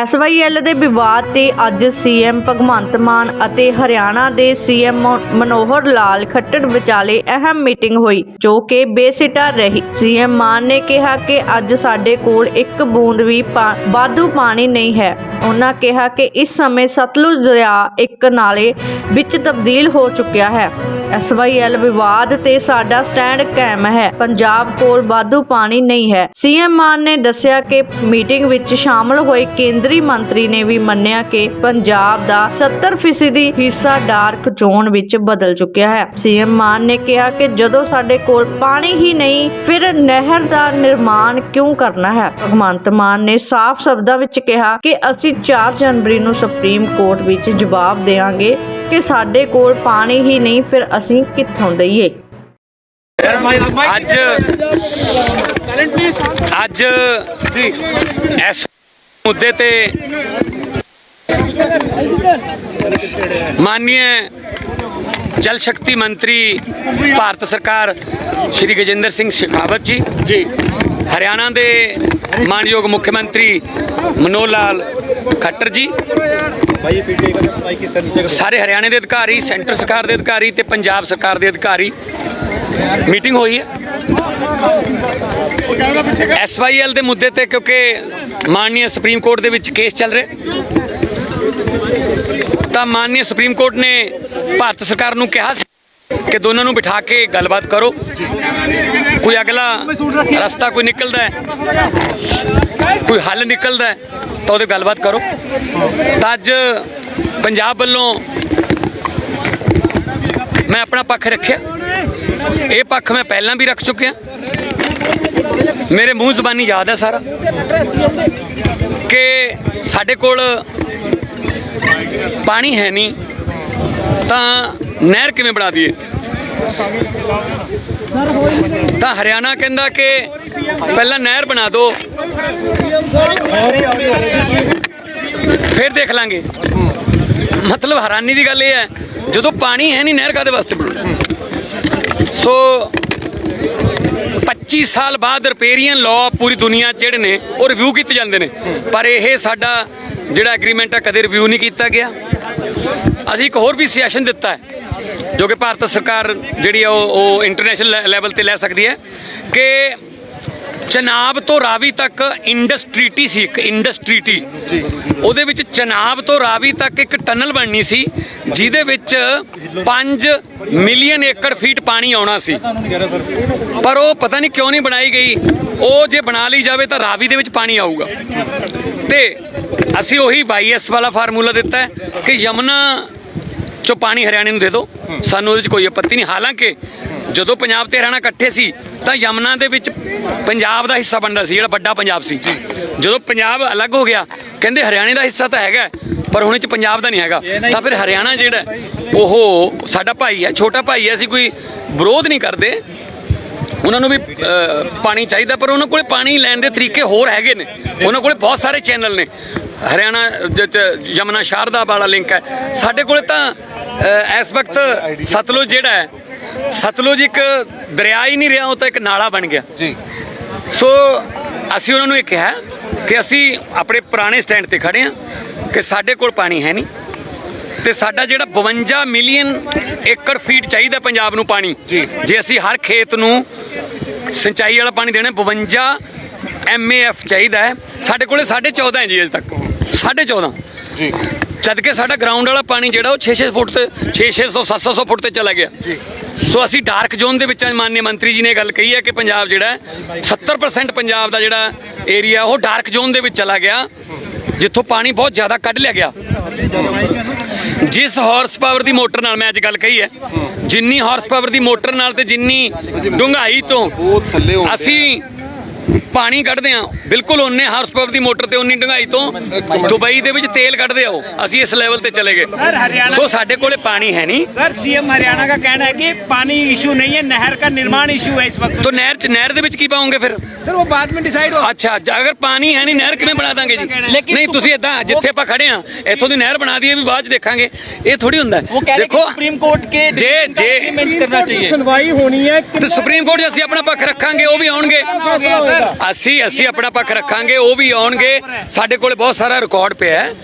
SYL ਦੇ ਵਿਵਾਦ ਤੇ ਅੱਜ ਸੀਐਮ ਭਗਵੰਤ ਮਾਨ ਅਤੇ ਹਰਿਆਣਾ ਦੇ ਸੀਐਮ ਮਨੋਹਰ ਲਾਲ ਖੱਟੜ ਵਿਚਾਲੇ ਅਹਿਮ ਮੀਟਿੰਗ ਹੋਈ, ਜੋ ਕਿ ਬੇਸਿੱਟਾ ਰਹੀ। ਸੀਐਮ ਮਾਨ ਨੇ ਕਿਹਾ ਕਿ ਅੱਜ ਸਾਡੇ ਕੋਲ ਇੱਕ ਬੂੰਦ ਵੀ ਪਾ- ਪਾਣੀ ਨਹੀਂ ਹੈ। ਉਹਨਾਂ ਕਿਹਾ ਕਿ ਇਸ ਸਮੇਂ ਸਤਲੁਜ ਦਰਿਆ ਇੱਕ ਨਾਲੇ ਵਿੱਚ ਤਬਦੀਲ ਹੋ ਚੁੱਕਿਆ ਹੈ। ਐਸਵਾਈਐਲ ਵਿਵਾਦ ਤੇ ਸਾਡਾ ਸਟੈਂਡ ਕਾਇਮ ਹੈ। ਪੰਜਾਬ ਕੋਲ ਵਾਧੂ ਪਾਣੀ ਨਹੀਂ ਹੈ। ਸੀਐਮ ਮਾਨ ਨੇ ਦੱਸਿਆ ਕਿ ਮੀਟਿੰਗ ਵਿੱਚ ਸ਼ਾਮਲ ਹੋਏ ਕੇਂਦਰ ਮੰਤਰੀ ਨੇ ਵੀ ਮੰਨਿਆ ਕਿ ਪੰਜਾਬ ਦਾ 70% ਹਿੱਸਾ ਡਾਰਕ ਜ਼ੋਨ ਵਿੱਚ ਬਦਲ ਚੁੱਕਿਆ ਹੈ। ਸੀਐਮ ਮਾਨ ਨੇ ਕਿਹਾ ਕਿ ਜਦੋਂ ਸਾਡੇ ਕੋਲ ਪਾਣੀ ਹੀ ਨਹੀਂ, ਫਿਰ ਨਹਿਰ ਦਾ ਨਿਰਮਾਣ ਕਿਉਂ ਕਰਨਾ ਹੈ? ਭਗਵੰਤ ਮਾਨ ਨੇ ਸਾਫ਼ ਸ਼ਬਦਾਂ ਵਿੱਚ ਕਿਹਾ ਕਿ ਅਸੀਂ 4 ਜਨਵਰੀ ਨੂੰ ਸੁਪਰੀਮ ਕੋਰਟ ਵਿੱਚ ਜਵਾਬ ਦੇਵਾਂਗੇ ਕਿ ਸਾਡੇ ਕੋਲ ਪਾਣੀ ਹੀ ਨਹੀਂ, ਫਿਰ ਅਸੀਂ ਕਿੱਥੋਂ ਦਈਏ? ਅੱਜ ਅੱਜ ਜੀ ਇਸ ਮੁੱਦੇ ਤੇ ਮਾਨਨੀय ਜਲ ਸ਼ਕਤੀ ਮੰਤਰੀ ਭਾਰਤ ਸਰਕਾਰ ਸ਼੍ਰੀ ਗਜਿੰਦਰ ਸਿੰਘ ਸ਼ੇਖਾਵਤ ਜੀ। ਜੀ। ਹਰਿਆਣਾ ਦੇ ਮਾਨਯੋਗ ਮੁੱਖ ਮੰਤਰੀ ਮਨੋਹਰ ਲਾਲ ਖੱਟਰ ਜੀ। ਸਾਰੇ ਹਰਿਆਣੇ ਦੇ ਅਧਿਕਾਰੀ ਸੈਂਟਰ ਸਰਕਾਰ ਦੇ ਅਧਿਕਾਰੀ ਤੇ ਪੰਜਾਬ ਸਰਕਾਰ ਦੇ ਅਧਿਕਾਰੀ। ਮੀਟਿੰਗ ਹੋਈ ਹੈ। ਐਸਵਾਈਐਲ ਦੇ ਮੁੱਦੇ ਤੇ, ਕਿਉਂਕਿ ਮਾਨਨੀय ਸੁਪਰੀਮ ਕੋਰਟ ਦੇ ਵਿੱਚ ਕੇਸ ਚੱਲ ਰਿਹਾ। ਤਾਂ ਮਾਨਨੀय ਸੁਪਰੀਮ ਕੋਰਟ ਨੇ ਭਾਰਤ ਸਰਕਾਰ ਨੂੰ ਕਿਹਾ ਸੀ ਕਿ ਦੋਨਾਂ ਨੂੰ ਬਿਠਾ ਕੇ ਗੱਲਬਾਤ ਕਰੋ। ਕੋਈ ਅਗਲਾ ਰਸਤਾ ਕੋਈ ਨਿਕਲਦਾ ਹੈ, ਕੋਈ ਹੱਲ ਨਿਕਲਦਾ ਹੈ, ਤਾਂ ਉਹਦੇ ਗੱਲਬਾਤ ਕਰੋ। ਤਾਂ ਅੱਜ ਪੰਜਾਬ ਵੱਲੋਂ ਮੈਂ ਆਪਣਾ ਪੱਖ ਰੱਖਿਆ। ਇਹ ਪੱਖ ਮੈਂ ਪਹਿਲਾਂ ਵੀ ਰੱਖ ਚੁੱਕਿਆ। ਮੇਰੇ ਮੂੰਹ ਜ਼ਬਾਨੀ ਯਾਦ ਹੈ ਸਾਰਾ। ਕਿ ਸਾਡੇ ਕੋਲ ਪਾਣੀ ਹੈ ਨਹੀਂ, ਤਾਂ ਨਹਿਰ ਕਿਵੇਂ ਬਣਾ ਦਈਏ? ਤਾਂ ਹਰਿਆਣਾ ਕਹਿੰਦਾ ਕਿ ਪਹਿਲਾਂ ਨਹਿਰ ਬਣਾ ਦਿਓ ਫਿਰ ਦੇਖ ਲਾਂਗੇ। ਮਤਲਬ ਹੈਰਾਨੀ ਦੀ ਗੱਲ ਇਹ ਹੈ, ਜਦੋਂ ਪਾਣੀ ਹੈ ਨਹੀਂ, ਨਹਿਰ ਕਾਦੇ ਵਾਸਤੇ ਬਣਾਉਣੀ ਸੋ 25 ਸਾਲ ਬਾਅਦ ਰਿਪੇਰੀਅਨ ਲਾਅ ਪੂਰੀ ਦੁਨੀਆ 'ਚ ਜਿਹੜੇ ਨੇ ਉਹ ਰਿਵਿਊ ਕੀਤੇ ਜਾਂਦੇ ਨੇ। ਪਰ ਇਹ ਸਾਡਾ ਜਿਹੜਾ ਐਗਰੀਮੈਂਟ ਆ ਕਦੇ ਰਿਵਿਊ ਨਹੀਂ ਕੀਤਾ ਗਿਆ। ਅਸੀਂ ਇੱਕ ਹੋਰ ਵੀ ਸੈਸ਼ਨ ਦਿੱਤਾ ਹੈ ਜੋ ਕਿ ਭਾਰਤ ਸਰਕਾਰ ਜਿਹੜੀ ਆ ਉਹ ਉਹ ਇੰਟਰਨੈਸ਼ਨਲ ਲੈਵਲ ਤੇ ਲੈ ਸਕਦੀ ਹੈ ਕਿ ਚਨਾਬ ਤੋਂ ਰਾਵੀ ਤੱਕ ਇੰਡਸਟਰੀਟੀ ਸੀ ਇੱਕ ਇੰਡਸਟਰੀਟੀ ਉਹਦੇ ਵਿੱਚ ਚਨਾਬ ਤੋਂ ਰਾਵੀ ਤੱਕ ਇੱਕ ਟਨਲ ਬਣਨੀ ਸੀ ਜਿਹਦੇ ਵਿੱਚ 5 ਮਿਲੀਅਨ ਏਕੜ ਫੀਟ ਪਾਣੀ ਆਉਣਾ ਸੀ। ਪਰ ਉਹ ਪਤਾ ਨਹੀਂ ਕਿਉਂ ਨਹੀਂ ਬਣਾਈ ਗਈ। ਉਹ ਜੇ ਬਣਾ ਲਈ ਜਾਵੇ ਤਾਂ ਰਾਵੀ ਦੇ ਵਿੱਚ ਪਾਣੀ ਆਊਗਾ। ਤੇ ਅਸੀਂ ਉਹੀ ਵਾਈਐਸ ਵਾਲਾ ਫਾਰਮੂਲਾ ਦਿੱਤਾ ਕਿ ਯਮਨਾ ਚੋਂ ਪਾਣੀ ਹਰਿਆਣੇ ਨੂੰ ਦੇ ਦਿਓ। ਸਾਨੂੰ ਉਹਦੇ ਵਿੱਚ ਕੋਈ ਆਪੱਤੀ ਨਹੀਂ। ਹਾਲਾਂਕਿ ਜਦੋਂ ਪੰਜਾਬ ਤੇ ਹਰਿਆਣਾ ਇਕੱਠੇ ਸੀ, ਤਾਂ ਯਮਨਾ ਦੇ ਵਿੱਚ ਪੰਜਾਬ ਦਾ ਹਿੱਸਾ ਬਣਦਾ ਸੀ ਜਿਹੜਾ ਵੱਡਾ ਪੰਜਾਬ ਸੀ। ਜਦੋਂ ਪੰਜਾਬ ਅਲੱਗ ਹੋ ਗਿਆ ਕਹਿੰਦੇ ਹਰਿਆਣੇ ਦਾ ਹਿੱਸਾ ਤਾਂ ਹੈਗਾ ਪਰ ਹੁਣ ਇਹ 'ਚ ਪੰਜਾਬ ਦਾ ਨਹੀਂ ਹੈਗਾ। ਤਾਂ ਫਿਰ ਹਰਿਆਣਾ ਜਿਹੜਾ ਉਹ ਸਾਡਾ ਭਾਈ ਹੈ ਛੋਟਾ ਭਾਈ ਹੈ ਅਸੀਂ ਕੋਈ ਵਿਰੋਧ ਨਹੀਂ ਕਰਦੇ। ਉਹਨਾਂ ਨੂੰ ਵੀ ਪਾਣੀ ਚਾਹੀਦਾ ਪਰ ਉਹਨਾਂ ਕੋਲੇ ਪਾਣੀ ਲੈਣ ਦੇ ਤਰੀਕੇ ਹੋਰ ਹੈਗੇ ਨੇ। ਉਹਨਾਂ ਕੋਲੇ ਬਹੁਤ ਸਾਰੇ ਚੈਨਲ ਨੇ। ਹਰਿਆਣਾ ਯਮਨਾ ਸ਼ਾਰਦਾ ਵਾਲਾ ਲਿੰਕ ਹੈ। ਸਾਡੇ ਕੋਲੇ ਤਾਂ ਇਸ ਵਕਤ ਸਤਲੁਜ ਜਿਹੜਾ ਹੈ ਸਤਲੁਜ ਇੱਕ ਦਰਿਆ ਹੀ ਨਹੀਂ ਰਿਹਾ ਉਹ ਤਾਂ ਇੱਕ ਨਾਲਾ ਬਣ ਗਿਆ। जी ਸੋ ਅਸੀਂ ਉਹਨਾਂ ਨੂੰ ਇਹ ਕਿਹਾ ਕਿ ਅਸੀਂ ਆਪਣੇ ਪੁਰਾਣੇ ਸਟੈਂਡ ਤੇ ਖੜੇ ਹਾਂ ਕਿ ਸਾਡੇ ਕੋਲ ਪਾਣੀ ਹੈ ਨਹੀਂ ਤੇ ਸਾਡਾ ਜਿਹੜਾ 52 ਮਿਲੀਅਨ ਏਕੜ ਫੀਟ ਚਾਹੀਦਾ ਪੰਜਾਬ ਨੂੰ ਪਾਣੀ। ਜੀ। ਜੇ ਅਸੀਂ ਹਰ ਖੇਤ ਨੂੰ ਸਿੰਚਾਈ ਵਾਲਾ ਪਾਣੀ ਦੇਣਾ 52 ਐਮਏਐਫ ਚਾਹੀਦਾ ਹੈ ਸਾਡੇ ਕੋਲੇ 14.5 ਹੈ ਜੀ ਅਜੇ ਤੱਕ। 14.5 जी ਜਦ ਕਿ ਸਾਡਾ ਗਰਾਊਂਡ ਵਾਲਾ ਪਾਣੀ ਜਿਹੜਾ ਉਹ 6-6 ਫੁੱਟ ਤੇ 6-600 700 ਫੁੱਟ ਤੇ ਚਲਾ ਗਿਆ। ਜੀ। ਸੋ ਅਸੀਂ ਡਾਰਕ ਜ਼ੋਨ ਦੇ ਵਿੱਚ ਮਾਨਯ ਮੰਤਰੀ ਜੀ ਨੇ ਗੱਲ ਕਹੀ ਹੈ ਕਿ ਪੰਜਾਬ ਜਿਹੜਾ 70% ਪੰਜਾਬ ਦਾ ਜਿਹੜਾ ਏਰੀਆ ਉਹ ਡਾਰਕ ਜ਼ੋਨ ਦੇ ਵਿੱਚ ਚਲਾ ਗਿਆ ਜਿੱਥੋਂ ਪਾਣੀ ਬਹੁਤ ਜ਼ਿਆਦਾ ਕੱਢ ਲਿਆ ਗਿਆ। ਜਿਸ ਹਾਰਸ ਪਾਵਰ ਦੀ ਮੋਟਰ ਨਾਲ ਮੈਂ ਅੱਜ ਗੱਲ ਕਹੀ ਹੈ ਜਿੰਨੀ ਹਾਰਸ ਪਾਵਰ ਦੀ ਮੋਟਰ ਨਾਲ ਤੇ ਜਿੰਨੀ ਡੂੰਘਾਈ ਤੋਂ ਅਸੀਂ ਪਾਣੀ ਕੱਢਦੇ ਆ ਬਿਲਕੁਲ ਉਹਨੇ ਹਾਰਸ ਪਾਵਰ ਦੀ ਮੋਟਰ ਤੇ ਉਨੀ ਡੂੰਘਾਈ ਤੋਂ ਦੁਬਈ ਦੇ ਵਿੱਚ ਤੇਲ ਕੱਢਦੇ ਆਓ ਅਸੀਂ ਇਸ ਲੈਵਲ ਤੇ ਚਲੇ ਗਏ सर हरियाणा ਸੋ ਸਾਡੇ ਕੋਲੇ ਪਾਣੀ ਹੈ ਨਹੀਂ सर सीएम हरियाणा का कहना है कि पानी इशू नहीं है नहर का निर्माण इशू है इस वक्त ਤੋ ਨਹਿਰ ਚ ਨਹਿਰ ਦੇ ਵਿੱਚ ਕੀ ਪਾਉਂਗੇ ਫਿਰ सर वो बाद में डिसाइड हो ਅੱਛਾ ਜ- ਅਗਰ ਪਾਣੀ ਹੈ ਨਹੀਂ ਨਹਿਰ ਕਿਵੇਂ ਬਣਾ ਦਾਂਗੇ ਜੀ ਨਹੀਂ ਤੁਸੀਂ ਇਦਾਂ ਜਿੱਥੇ ਆਪਾਂ ਖੜੇ ਆ ਇੱਥੋਂ ਦੀ ਨਹਿਰ ਬਣਾ ਦਈਏ ਵੀ ਬਾਅਦ ਚ ਦੇਖਾਂਗੇ ਇਹ ਥੋੜੀ ਹੁੰਦਾ ਹੈ। ਦੇਖੋ सुप्रीम कोर्ट के ਜੇ ਜੇ करना चाहिए सुनवाई होनी है ਤੇ ਸੁਪਰੀਮ ਕੋਰਟ 'ਚ ਅਸੀਂ ਆਪਣਾ ਪੱਖ ਰੱਖਾਂਗੇ ਉਹ ਵੀ ਆਉਣਗੇ ਅਸੀਂ ਅਸੀਂ ਆਪਣਾ ਪੱਖ ਰੱਖਾਂਗੇ, ਉਹ ਵੀ ਆਉਣਗੇ। ਸਾਡੇ ਕੋਲ ਬਹੁਤ ਸਾਰਾ ਰਿਕਾਰਡ ਪਿਆ ਹੈ।